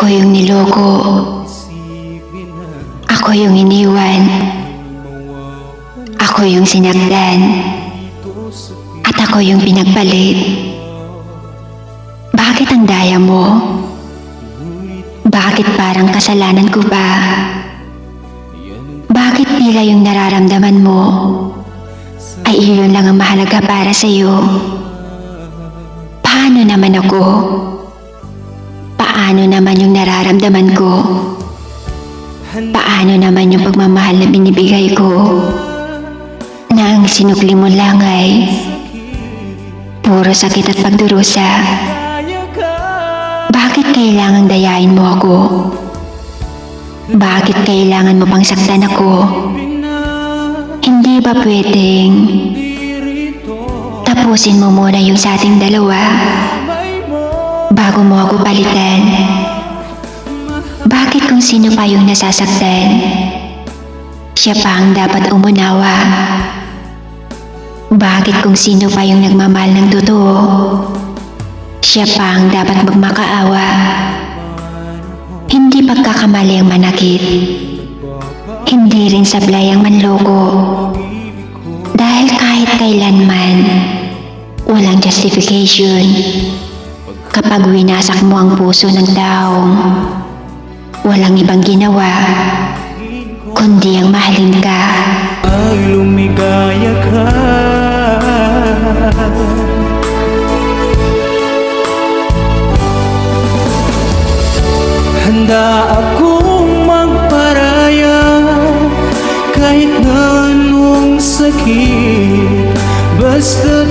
Ako yung niloko. Ako yung iniwan. Ako yung sinakdan. At ako yung pinagpalit. Bakit ang daya mo? Bakit parang kasalanan ko ba? Bakit tila yung nararamdaman mo ay iyon lang ang mahalaga para sa iyo? Paano naman ako? Paano naman yung nararamdaman ko? Paano naman yung pagmamahal na binibigay ko? Na ang sinukli mo lang ay puro sakit at pagdurusa. Bakit kailangang dayain mo ako? Bakit kailangan mo pang saktan ako? Hindi ba pwedeng tapusin mo muna yung sa ating dalawa bago mo ako palitan? Kung sino pa yung nasasaktan? Siya pa ang dapat umunawa. Bakit kung sino pa yung nagmamahal ng totoo? Siya pa ang dapat magmakaawa. Hindi pagkakamali ang manakit. Hindi rin sablay ang manloko. Dahil kahit kailanman, walang justification. Kapag winasak mo ang puso ng taong walang ibang ginawa, kundi ang mahalin ka. Pag lumigaya ka Handa akong magparaya Kahit na anong sakit Basta